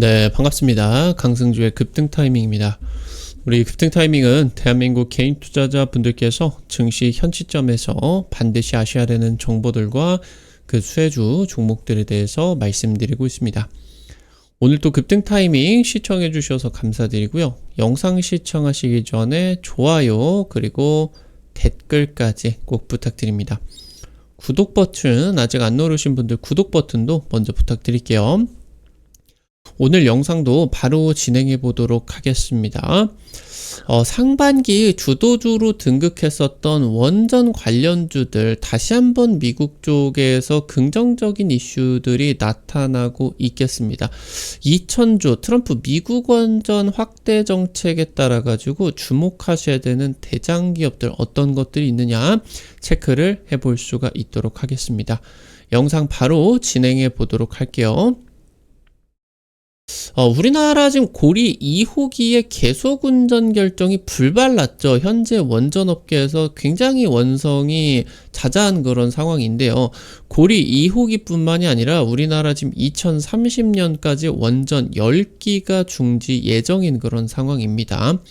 네, 반갑습니다. 강승주의 급등 타이밍입니다. 우리 급등 타이밍은 대한민국 개인 투자자 분들께서 증시 현 시점에서 반드시 아셔야 되는 정보들과 그 수혜주 종목들에 대해서 말씀드리고 있습니다. 오늘 또 급등 타이밍 시청해 주셔서 감사드리고요. 영상 시청하시기 전에 좋아요 그리고 댓글까지 꼭 부탁드립니다. 구독 버튼 아직 안 누르신 분들 구독 버튼도 먼저 부탁드릴게요. 오늘 영상도 바로 진행해 보도록 하겠습니다. 어, 상반기 주도주로 등극했었던 원전 관련주들 다시 한번 미국 쪽에서 긍정적인 이슈들이 나타나고 있겠습니다. 2000조 트럼프 미국 원전 확대 정책에 따라 가지고 주목하셔야 되는 대장 기업들 어떤 것들이 있느냐 체크를 해볼 수가 있도록 하겠습니다. 영상 바로 진행해 보도록 할게요. 어, 우리나라 지금 고리 2호기의 계속 운전 결정이 불발났죠. 현재 원전 업계에서 굉장히 원성이 자자한 그런 상황인데요. 고리 2호기뿐만이 아니라 우리나라 지금 2030년까지 원전 10기가 중지 예정인 그런 상황입니다.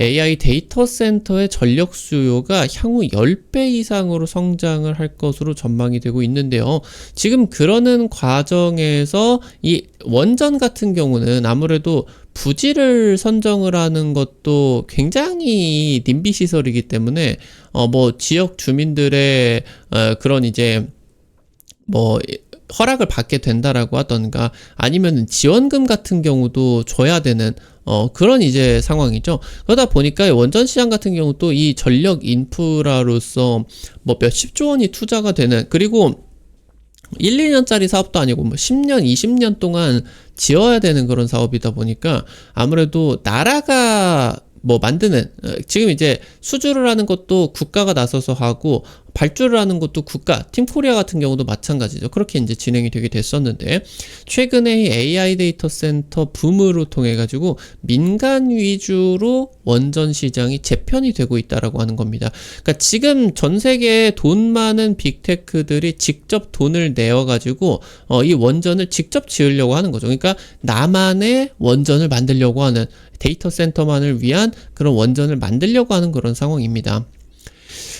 AI 데이터 센터의 전력 수요가 향후 10배 이상으로 성장을 할 것으로 전망이 되고 있는데요. 지금 그러는 과정에서 이 원전 같은 경우는 아무래도 부지를 선정을 하는 것도 굉장히 님비 시설이기 때문에 어 뭐 지역 주민들의 어 그런 이제 뭐 허락을 받게 된다라고 하던가 아니면 지원금 같은 경우도 줘야 되는 어 그런 이제 상황이죠. 그러다 보니까 원전 시장 같은 경우 또 이 전력 인프라로서 뭐 몇십조 원이 투자가 되는 그리고 1, 2년짜리 사업도 아니고 뭐 10년, 20년 동안 지어야 되는 그런 사업이다 보니까 아무래도 나라가 뭐 만드는 어, 지금 이제 수주를 하는 것도 국가가 나서서 하고 발주를 하는 것도 국가 팀코리아 같은 경우도 마찬가지죠. 그렇게 이제 진행이 되게 됐었는데 최근에 이 AI 데이터 센터 붐으로 통해 가지고 민간 위주로 원전 시장이 재편이 되고 있다라고 하는 겁니다. 그러니까 지금 전 세계 돈 많은 빅테크들이 직접 돈을 내어 가지고 어, 이 원전을 직접 지으려고 하는 거죠. 그러니까 나만의 원전을 만들려고 하는 데이터 센터만을 위한 그런 원전을 만들려고 하는 그런 상황입니다.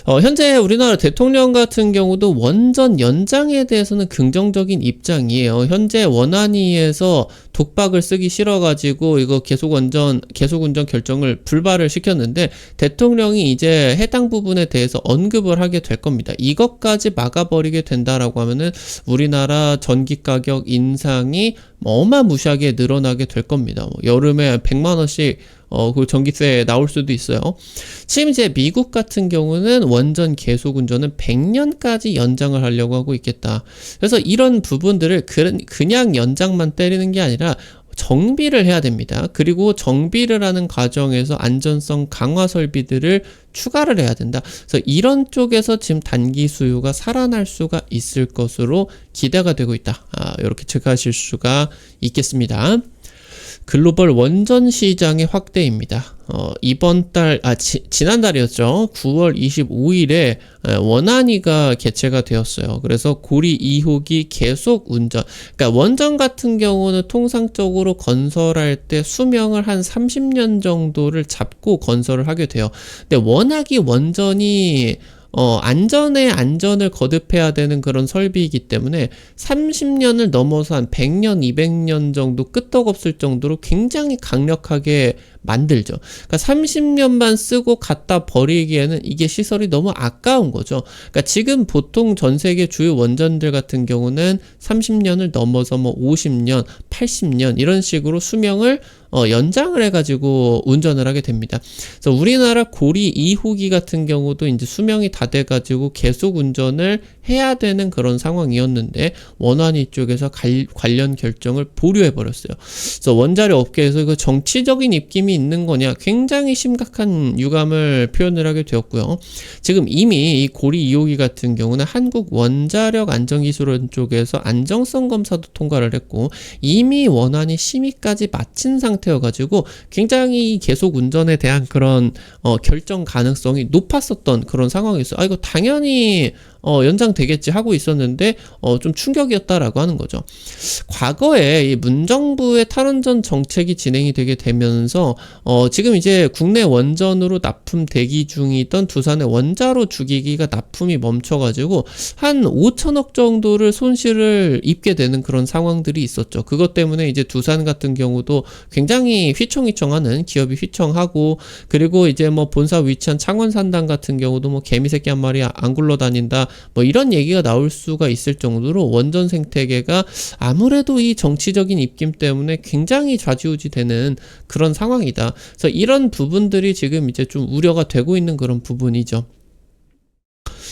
어, 현재 우리나라 대통령 같은 경우도 원전 연장에 대해서는 긍정적인 입장이에요. 현재 원안위에서 독박을 쓰기 싫어가지고 이거 계속 원전 계속 운전 결정을 불발을 시켰는데 대통령이 이제 해당 부분에 대해서 언급을 하게 될 겁니다. 이것까지 막아버리게 된다라고 하면은 우리나라 전기 가격 인상이 어마무시하게 늘어나게 될 겁니다. 뭐 여름에 100만 원씩 어, 그 전기세 나올 수도 있어요. 지금 이제 미국 같은 경우는 원전 계속 운전은 100년까지 연장을 하려고 하고 있겠다. 그래서 이런 부분들을 그냥 연장만 때리는 게 아니라 정비를 해야 됩니다. 그리고 정비를 하는 과정에서 안전성 강화 설비들을 추가를 해야 된다. 그래서 이런 쪽에서 지금 단기 수요가 살아날 수가 있을 것으로 기대가 되고 있다. 아, 이렇게 체크하실 수가 있겠습니다. 글로벌 원전 시장의 확대입니다. 어, 이번 달, 아, 지, 지난달이었죠. 9월 25일에 원안위가 개최가 되었어요. 그래서 고리 2호기 계속 운전. 그러니까 원전 같은 경우는 통상적으로 건설할 때 수명을 한 30년 정도를 잡고 건설을 하게 돼요. 근데 워낙이 원전이 어, 안전에 안전을 거듭해야 되는 그런 설비이기 때문에 30년을 넘어서 한 100년, 200년 정도 끄떡없을 정도로 굉장히 강력하게 만들죠. 그러니까 30년만 쓰고 갖다 버리기에는 이게 시설이 너무 아까운 거죠. 그러니까 지금 보통 전 세계 주요 원전들 같은 경우는 30년을 넘어서 뭐 50년, 80년 이런 식으로 수명을 어, 연장을 해가지고 운전을 하게 됩니다. 그래서 우리나라 고리 2호기 같은 경우도 이제 수명이 다 돼가지고 계속 운전을 해야 되는 그런 상황이었는데 원안위 쪽에서 갈, 관련 결정을 보류해 버렸어요. 그래서 원자력 업계에서 그 정치적인 입김이 있는 거냐 굉장히 심각한 유감을 표현을 하게 되었고요. 지금 이미 이 고리 2호기 같은 경우는 한국 원자력 안전기술원 쪽에서 안정성 검사도 통과를 했고 이미 원안이 심의까지 마친 상태여 가지고 굉장히 계속 운전에 대한 그런 어, 결정 가능성이 높았었던 그런 상황이었어요. 아 이거 당연히 어, 연장되겠지 하고 있었는데 어, 좀 충격이었다라고 하는 거죠. 과거에 이 문정부의 탈원전 정책이 진행이 되게 되면서 어, 지금 이제 국내 원전으로 납품 대기 중이던 두산의 원자로 주기기가 납품이 멈춰가지고 한 5천억 정도를 손실을 입게 되는 그런 상황들이 있었죠. 그것 때문에 이제 두산 같은 경우도 굉장히 휘청휘청하는 기업이 휘청하고 그리고 이제 뭐 본사 위치한 창원 산당 같은 경우도 뭐 개미새끼 한 마리 안 굴러다닌다 뭐 이런 얘기가 나올 수가 있을 정도로 원전 생태계가 아무래도 이 정치적인 입김 때문에 굉장히 좌지우지 되는 그런 상황이다. 그래서 이런 부분들이 지금 이제 좀 우려가 되고 있는 그런 부분이죠.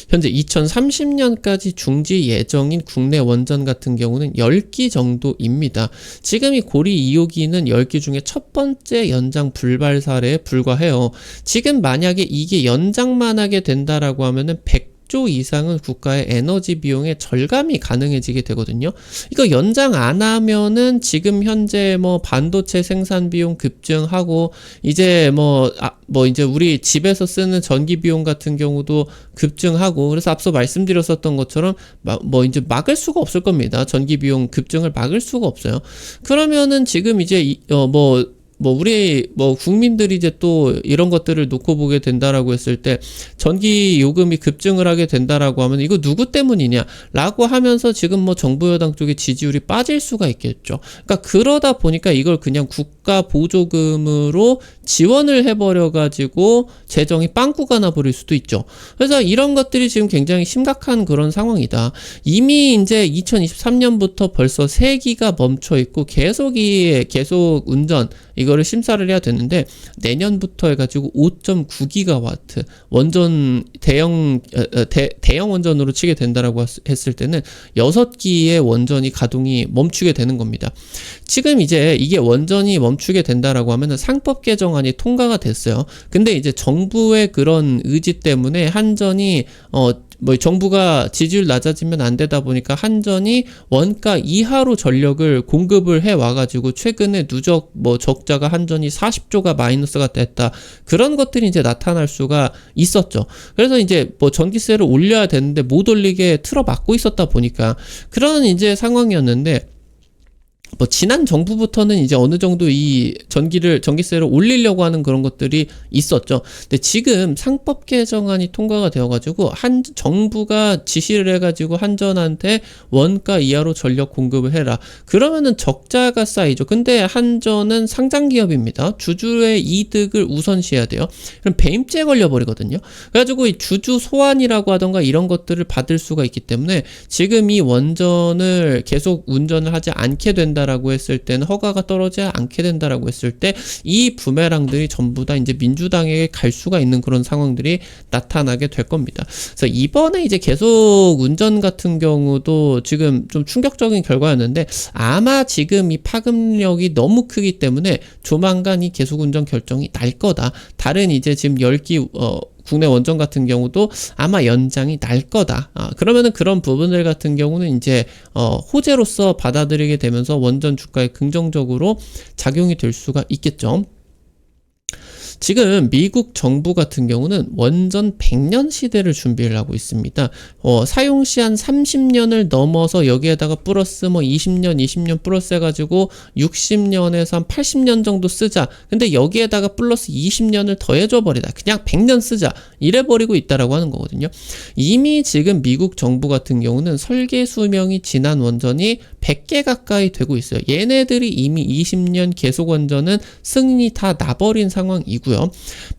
현재 2030년까지 중지 예정인 국내 원전 같은 경우는 10기 정도입니다. 지금 이 고리 2호기는 10기 중에 첫 번째 연장 불발 사례에 불과해요. 지금 만약에 이게 연장만 하게 된다라고 하면은 100 조 이상은 국가의 에너지 비용의 절감이 가능해지게 되거든요. 이거 연장 안 하면은 지금 현재 뭐 반도체 생산 비용 급증하고 이제 뭐, 아, 뭐 이제 우리 집에서 쓰는 전기 비용 같은 경우도 급증하고 그래서 앞서 말씀드렸었던 것처럼 막뭐 이제 막을 수가 없을 겁니다. 전기 비용 급증을 막을 수가 없어요. 그러면은 지금 이제 어뭐 뭐 우리 뭐 국민들이 이제 또 이런 것들을 놓고 보게 된다라고 했을 때 전기 요금이 급증을 하게 된다라고 하면 이거 누구 때문이냐라고 하면서 지금 뭐 정부 여당 쪽에 지지율이 빠질 수가 있겠죠. 그러니까 그러다 보니까 이걸 그냥 국가 보조금으로 지원을 해버려 가지고 재정이 빵꾸가 나 버릴 수도 있죠. 그래서 이런 것들이 지금 굉장히 심각한 그런 상황이다. 이미 이제 2023년부터 벌써 세기가 멈춰 있고 계속 이 계속 운전 이거를 심사를 해야 되는데 내년부터 해가지고 5.9기가와트 원전 대형 어, 어, 대, 대형 원전으로 치게 된다라고 했을 때는 6기의 원전이 가동이 멈추게 되는 겁니다. 지금 이제 이게 원전이 멈추게 된다라고 하면은 상법 개정안이 통과가 됐어요. 근데 이제 정부의 그런 의지 때문에 한전이 어 뭐 정부가 지지율 낮아지면 안 되다 보니까 한전이 원가 이하로 전력을 공급을 해 와가지고 최근에 누적 뭐 적자가 한전이 40조가 마이너스가 됐다 그런 것들이 이제 나타날 수가 있었죠. 그래서 이제 뭐 전기세를 올려야 되는데 못 올리게 틀어 막고 있었다 보니까 그런 이제 상황이었는데 뭐 지난 정부부터는 이제 어느 정도 이 전기를 전기세를 올리려고 하는 그런 것들이 있었죠. 근데 지금 상법 개정안이 통과가 되어가지고 한 정부가 지시를 해가지고 한전한테 원가 이하로 전력 공급을 해라. 그러면은 적자가 쌓이죠. 근데 한전은 상장 기업입니다. 주주의 이득을 우선시해야 돼요. 그럼 배임죄 걸려버리거든요. 그래가지고 이 주주 소환이라고 하던가 이런 것들을 받을 수가 있기 때문에 지금 이 원전을 계속 운전을 하지 않게 된다. 된다라고 했을 때는 허가가 떨어지지 않게 된다라고 했을 때 이 부메랑들이 전부 다 이제 민주당에게 갈 수가 있는 그런 상황들이 나타나게 될 겁니다. 그래서 이번에 이제 계속 운전 같은 경우도 지금 좀 충격적인 결과였는데 아마 지금 이 파급력이 너무 크기 때문에 조만간 이 계속 운전 결정이 날 거다. 다른 이제 지금 10기 어 국내 원전 같은 경우도 아마 연장이 날 거다. 아, 그러면은 그런 부분들 같은 경우는 이제 어, 호재로서 받아들이게 되면서 원전 주가에 긍정적으로 작용이 될 수가 있겠죠. 지금 미국 정부 같은 경우는 원전 100년 시대를 준비를 하고 있습니다. 어, 사용 시 한 30년을 넘어서 여기에다가 플러스 뭐 20년, 20년 플러스 해가지고 60년에서 한 80년 정도 쓰자. 근데 여기에다가 플러스 20년을 더해줘 버리다. 그냥 100년 쓰자. 이래 버리고 있다라고 하는 거거든요. 이미 지금 미국 정부 같은 경우는 설계 수명이 지난 원전이 100개 가까이 되고 있어요. 얘네들이 이미 20년 계속 원전은 승인이 다 나버린 상황이고요.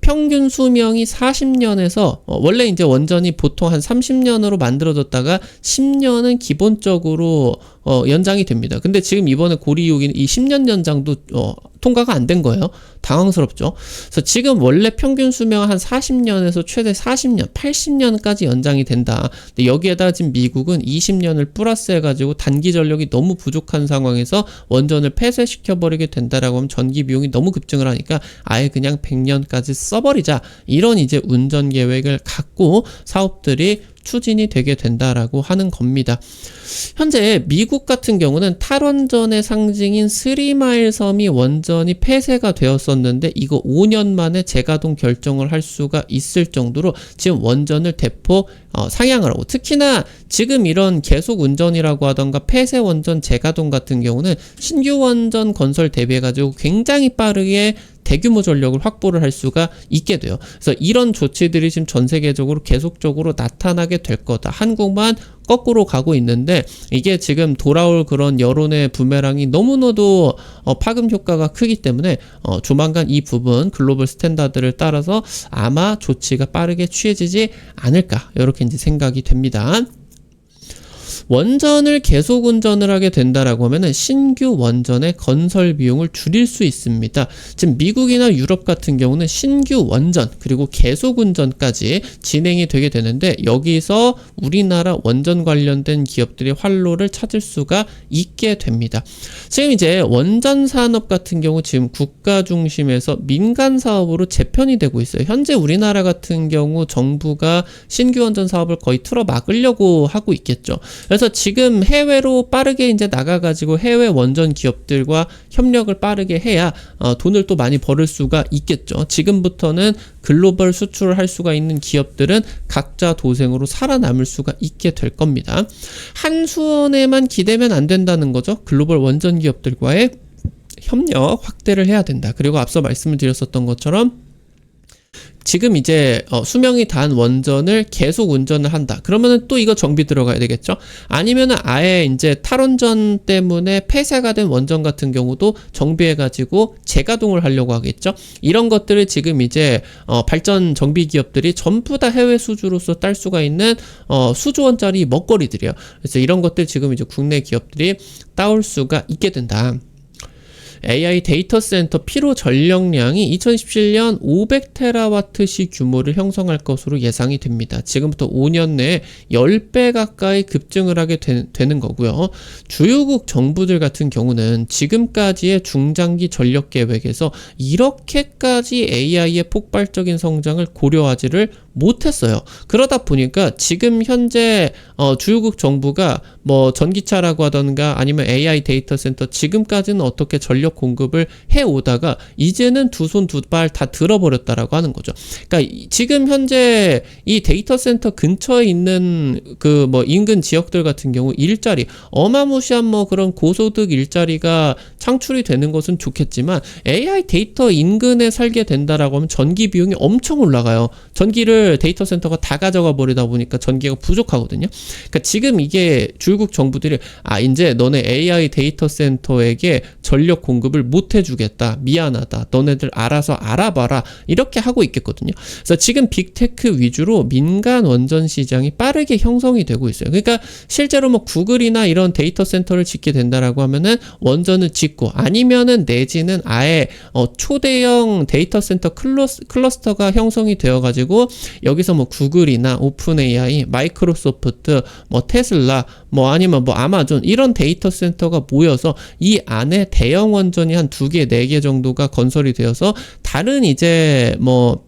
평균 수명이 40년에서 어, 원래 이제 원전이 보통 한 30년으로 만들어졌다가 10년은 기본적으로 어, 연장이 됩니다. 근데 지금 이번에 고리유기는 이 10년 연장도 어, 통과가 안 된 거예요. 당황스럽죠. 그래서 지금 원래 평균 수명 한 40년에서 최대 40년, 80년까지 연장이 된다. 근데 여기에다 지금 미국은 20년을 플러스 해가지고 단기 전력이 너무 부족한 상황에서 원전을 폐쇄시켜 버리게 된다라고 하면 전기 비용이 너무 급증을 하니까 아예 그냥 100년까지 써버리자 이런 이제 운전 계획을 갖고 사업들이 추진이 되게 된다라고 하는 겁니다. 현재 미국 같은 경우는 탈원전의 상징인 스리마일 섬이 원전이 폐쇄가 되었었는데 이거 5년 만에 재가동 결정을 할 수가 있을 정도로 지금 원전을 대폭 어, 상향을 하고 특히나 지금 이런 계속 운전이라고 하던가 폐쇄 원전 재가동 같은 경우는 신규 원전 건설 대비해 가지고 굉장히 빠르게 대규모 전력을 확보를 할 수가 있게 돼요. 그래서 이런 조치들이 지금 전 세계적으로 계속적으로 나타나게 될 거다. 한국만 거꾸로 가고 있는데 이게 지금 돌아올 그런 여론의 부메랑이 너무나도 어, 파급 효과가 크기 때문에 어, 조만간 이 부분 글로벌 스탠다드를 따라서 아마 조치가 빠르게 취해지지 않을까 이렇게 이제 생각이 됩니다. 원전을 계속 운전을 하게 된다라고 하면은 신규 원전의 건설 비용을 줄일 수 있습니다. 지금 미국이나 유럽 같은 경우는 신규 원전 그리고 계속 운전까지 진행이 되게 되는데 여기서 우리나라 원전 관련된 기업들이 활로를 찾을 수가 있게 됩니다. 지금 이제 원전 산업 같은 경우 지금 국가 중심에서 민간 사업으로 재편이 되고 있어요. 현재 우리나라 같은 경우 정부가 신규 원전 사업을 거의 틀어 막으려고 하고 있겠죠. 그래서 지금 해외로 빠르게 이제 나가가지고 해외 원전 기업들과 협력을 빠르게 해야 어, 돈을 또 많이 벌을 수가 있겠죠. 지금부터는 글로벌 수출을 할 수가 있는 기업들은 각자 도생으로 살아남을 수가 있게 될 겁니다. 한수원에만 기대면 안 된다는 거죠. 글로벌 원전 기업들과의 협력 확대를 해야 된다. 그리고 앞서 말씀을 드렸었던 것처럼 지금 이제 어, 수명이 단 원전을 계속 운전을 한다. 그러면은 또 이거 정비 들어가야 되겠죠? 아니면은 아예 이제 탈원전 때문에 폐쇄가 된 원전 같은 경우도 정비해가지고 재가동을 하려고 하겠죠? 이런 것들을 지금 이제 어, 발전 정비 기업들이 전부 다 해외 수주로서 딸 수가 있는 어, 수조 원짜리 먹거리들이에요. 그래서 이런 것들 지금 이제 국내 기업들이 따올 수가 있게 된다. AI 데이터 센터 필요 전력량이 2017년 500테라와트시 규모를 형성할 것으로 예상이 됩니다. 지금부터 5년 내에 10배 가까이 급증을 하게 되, 는 거고요. 주요국 정부들 같은 경우는 지금까지의 중장기 전력 계획에서 이렇게까지 AI의 폭발적인 성장을 고려하지를 못했어요. 그러다 보니까 지금 현재 어, 주요국 정부가 뭐 전기차라고 하던가 아니면 AI 데이터 센터 지금까지는 어떻게 전력 공급을 해 오다가 이제는 두 손 두 발 다 들어버렸다라고 하는 거죠. 그러니까 지금 현재 이 데이터 센터 근처에 있는 그 뭐 인근 지역들 같은 경우 일자리 어마무시한 뭐 그런 고소득 일자리가 창출이 되는 것은 좋겠지만 AI 데이터 인근에 살게 된다라고 하면 전기 비용이 엄청 올라가요. 전기를 데이터 센터가 다 가져가 버리다 보니까 전기가 부족하거든요. 그러니까 지금 이게 중국 정부들이 아 이제 너네 AI 데이터 센터에게 전력 공급을 못 해주겠다 미안하다 너네들 알아서 알아봐라 이렇게 하고 있겠거든요. 그래서 지금 빅테크 위주로 민간 원전 시장이 빠르게 형성이 되고 있어요. 그러니까 실제로 뭐 구글이나 이런 데이터 센터를 짓게 된다라고 하면은 원전을 짓고 아니면은 내지는 아예 어 초대형 데이터 센터 클러스, 클러스터가 형성이 되어 가지고 여기서 뭐 구글이나 오픈 AI, 마이크로소프트, 뭐 테슬라, 뭐 아니면 뭐 아마존 이런 데이터 센터가 모여서 이 안에 대형 원전이 한 두 개, 네 개 정도가 건설이 되어서 다른 이제 뭐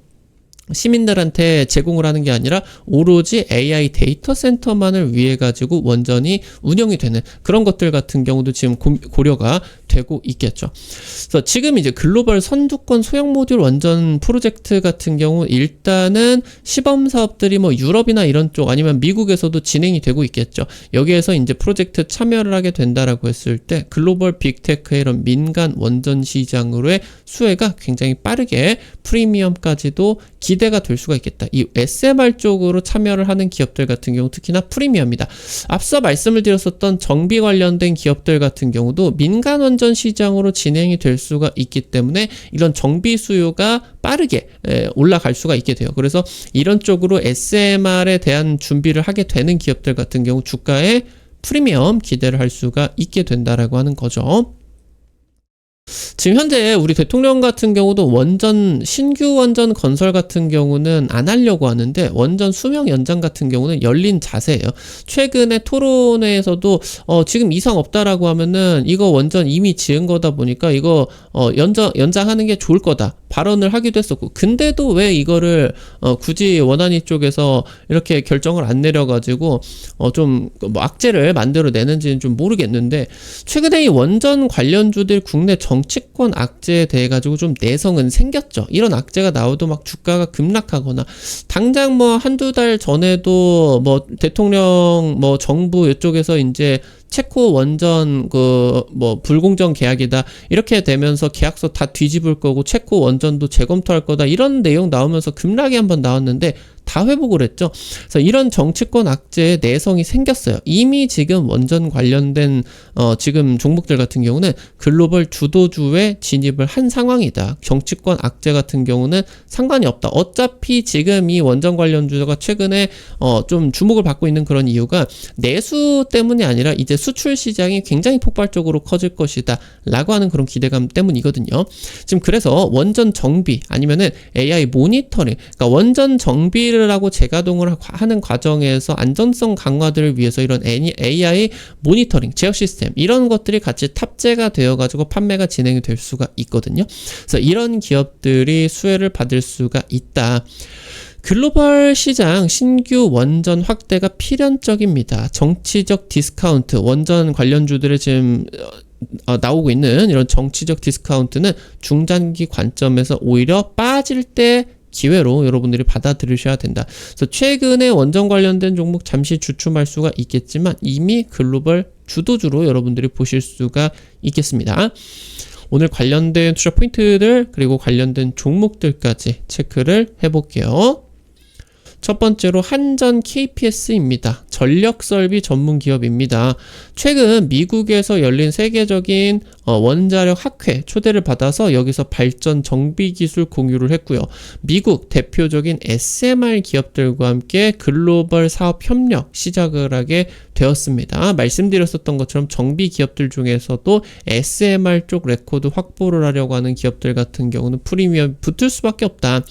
시민들한테 제공을 하는 게 아니라 오로지 AI 데이터 센터만을 위해 가지고 원전이 운영이 되는 그런 것들 같은 경우도 지금 고 려가 되고 있겠죠. 그래서 지금 이제 글로벌 선두권 소형 모듈 원전 프로젝트 같은 경우 일단은 시범 사업들이 뭐 유럽이나 이런 쪽 아니면 미국에서도 진행이 되고 있겠죠. 여기에서 이제 프로젝트 참여를 하게 된다라고 했을 때 글로벌 빅테크의 이런 민간 원전 시장으로의 수혜가 굉장히 빠르게 프리미엄까지도 기대가 될 수가 있겠다. 이 SMR 쪽으로 참여를 하는 기업들 같은 경우 특히나 프리미엄이다. 앞서 말씀을 드렸었던 정비 관련된 기업들 같은 경우도 민간 원전 시장으로 진행이 될 수가 있기 때문에 이런 정비 수요가 빠르게 올라갈 수가 있게 돼요. 그래서 이런 쪽으로 SMR에 대한 준비를 하게 되는 기업들 같은 경우 주가에 프리미엄 기대를 할 수가 있게 된다라고 하는 거죠. 지금 현재 우리 대통령 같은 경우도 원전 신규 원전 건설 같은 경우는 안 하려고 하는데 원전 수명 연장 같은 경우는 열린 자세예요. 최근에 토론회에서도 어 지금 이상 없다라고 하면은 이거 원전 이미 지은 거다 보니까 이거 어 연장 연장하는 게 좋을 거다. 발언을 하기도 했었고 근데도 왜 이거를 어, 굳이 원안위 쪽에서 이렇게 결정을 안 내려가지고 어, 좀 뭐 악재를 만들어 내는지는 좀 모르겠는데 최근에 이 원전 관련주들 국내 정치권 악재에 대해 가지고 좀 내성은 생겼죠. 이런 악재가 나오도 막 주가가 급락하거나 당장 뭐 한두 달 전에도 뭐 대통령 뭐 정부 이쪽에서 이제 체코 원전 그 뭐 불공정 계약이다. 이렇게 되면서 계약서 다 뒤집을 거고 체코 원전도 재검토할 거다. 이런 내용 나오면서 급락이 한번 나왔는데 다 회복을 했죠. 그래서 이런 정치권 악재의 내성이 생겼어요. 이미 지금 원전 관련된 어 지금 종목들 같은 경우는 글로벌 주도주에 진입을 한 상황이다. 정치권 악재 같은 경우는 상관이 없다. 어차피 지금 이 원전 관련 주가 최근에 어 좀 주목을 받고 있는 그런 이유가 내수 때문이 아니라 이제 수출 시장이 굉장히 폭발적으로 커질 것이다. 라고 하는 그런 기대감 때문이거든요. 지금 그래서 원전 정비 아니면은 AI 모니터링, 그러니까 원전 정비를 하고 재가동을 하- 하는 과정에서 안전성 강화들을 위해서 이런 AI 모니터링, 제어 시스템 이런 것들이 같이 탑재가 되어 가지고 판매가 진행이 될 수가 있거든요. 그래서 이런 기업들이 수혜를 받을 수가 있다. 글로벌 시장 신규 원전 확대가 필연적입니다. 정치적 디스카운트, 원전 관련주들의 지금 어, 어, 나오고 있는 이런 정치적 디스카운트는 중장기 관점에서 오히려 빠질 때 기회로 여러분들이 받아들이셔야 된다. 그래서 최근에 원전 관련된 종목 잠시 주춤할 수가 있겠지만 이미 글로벌 주도주로 여러분들이 보실 수가 있겠습니다. 오늘 관련된 투자 포인트들 그리고 관련된 종목들까지 체크를 해볼게요. 첫 번째로 한전 KPS입니다. 전력 설비 전문 기업입니다. 최근 미국에서 열린 세계적인 어, 원자력 학회 초대를 받아서 여기서 발전 정비 기술 공유를 했고요. 미국 대표적인 SMR 기업들과 함께 글로벌 사업 협력 시작을 하게 되었습니다. 말씀드렸었던 것처럼 정비 기업들 중에서도 SMR 쪽 레코드 확보를 하려고 하는 기업들 같은 경우는 프리미엄 붙을 수밖에 없다.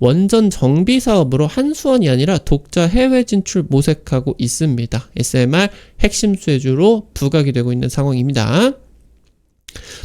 원전 정비 사업으로 한수 원이 아니라 독자 해외 진출 모색하고 있습니다. SMR 핵심 수혜주로 부각이 되고 있는 상황입니다.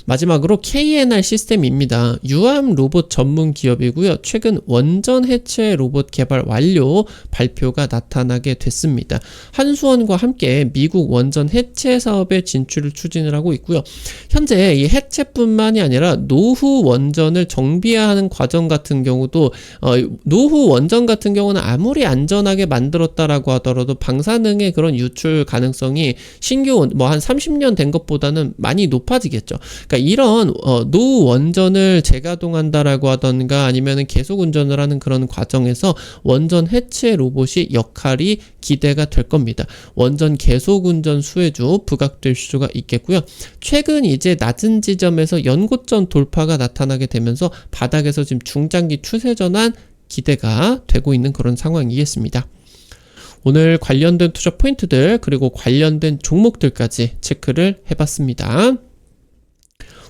마지막으로 KNR 시스템입니다. 유암 로봇 전문 기업이고요. 최근 원전 해체 로봇 개발 완료 발표가 나타나게 됐습니다. 한수원과 함께 미국 원전 해체 사업에 진출을 추진을 하고 있고요. 현재 이 해체뿐만이 아니라 노후 원전을 정비하는 과정 같은 경우도 어, 노후 원전 같은 경우는 아무리 안전하게 만들었다라고 하더라도 방사능의 그런 유출 가능성이 신규 뭐 한 30년 된 것보다는 많이 높아지겠죠. 그러니까 이런 어, 노후 원전을 재가동한다라고 하던가 아니면은 계속 운전을 하는 그런 과정에서 원전 해체 로봇이 역할이 기대가 될 겁니다. 원전 계속 운전 수혜주 부각될 수가 있겠고요. 최근 이제 낮은 지점에서 연고점 돌파가 나타나게 되면서 바닥에서 지금 중장기 추세 전환 기대가 되고 있는 그런 상황이겠습니다. 오늘 관련된 투자 포인트들 그리고 관련된 종목들까지 체크를 해봤습니다.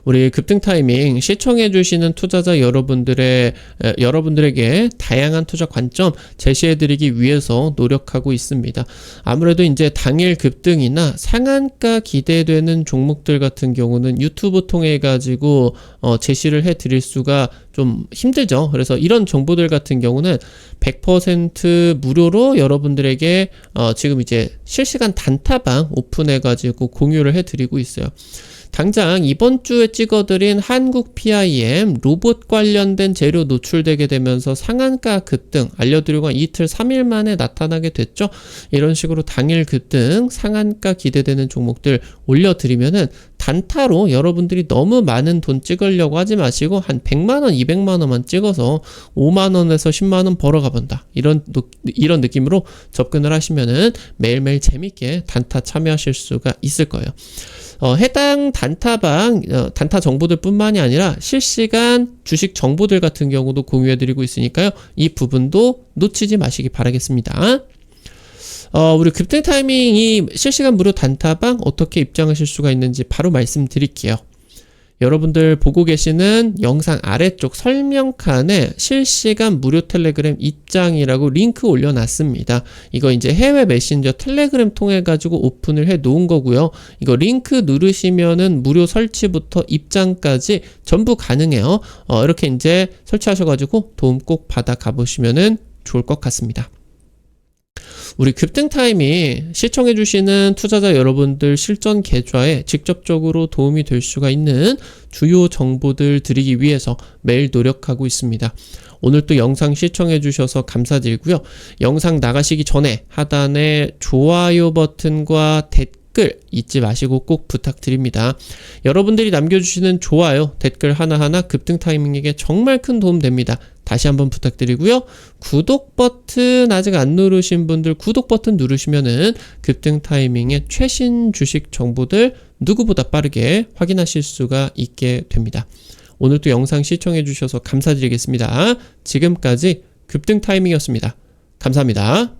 우리 급등 타이밍 시청해 주시는 투자자 여러분들의 에, 여러분들에게 다양한 투자 관점 제시해 드리기 위해서 노력하고 있습니다. 아무래도 이제 당일 급등이나 상한가 기대되는 종목들 같은 경우는 유튜브 통해 가지고 어, 제시를 해 드릴 수가 좀 힘들죠. 그래서 이런 정보들 같은 경우는 100% 무료로 여러분들에게 어, 지금 이제 실시간 단타방 오픈해 가지고 공유를 해 드리고 있어요. 당장 이번 주에 찍어드린 한국 PIM 로봇 관련된 재료 노출되게 되면서 상한가 급등 알려드리고 한 이틀 3일 만에 나타나게 됐죠. 이런 식으로 당일 급등 상한가 기대되는 종목들 올려드리면은 단타로 여러분들이 너무 많은 돈 찍으려고 하지 마시고 한 100만원, 200만원만 찍어서 5만원에서 10만원 벌어가 본다. 이런, 노- 이런 느낌으로 접근을 하시면은 매일매일 재밌게 단타 참여하실 수가 있을 거예요. 어, 해당 단타방 어, 단타 정보들 뿐만이 아니라 실시간 주식 정보들 같은 경우도 공유해드리고 있으니까요. 이 부분도 놓치지 마시기 바라겠습니다. 어, 우리 급등 타이밍 이 실시간 무료 단타방 어떻게 입장하실 수가 있는지 바로 말씀드릴게요. 여러분들 보고 계시는 영상 아래쪽 설명칸에 실시간 무료 텔레그램 입장이라고 링크 올려놨습니다. 이거 이제 해외 메신저 텔레그램 통해 가지고 오픈을 해 놓은 거고요. 이거 링크 누르시면은 무료 설치부터 입장까지 전부 가능해요. 어, 이렇게 이제 설치하셔가지고 도움 꼭 받아 가보시면은 좋을 것 같습니다. 우리 급등 타임이 시청해주시는 투자자 여러분들 실전 계좌에 직접적으로 도움이 될 수가 있는 주요 정보들 드리기 위해서 매일 노력하고 있습니다. 오늘 또 영상 시청해주셔서 감사드리고요. 영상 나가시기 전에 하단에 좋아요 버튼과 댓글 잊지 마시고 꼭 부탁드립니다. 여러분들이 남겨주시는 좋아요, 댓글 하나하나 급등 타이밍에게 정말 큰 도움 됩니다. 다시 한번 부탁드리고요. 구독 버튼 아직 안 누르신 분들 구독 버튼 누르시면은 급등 타이밍의 최신 주식 정보들 누구보다 빠르게 확인하실 수가 있게 됩니다. 오늘도 영상 시청해 주셔서 감사드리겠습니다. 지금까지 급등 타이밍이었습니다. 감사합니다.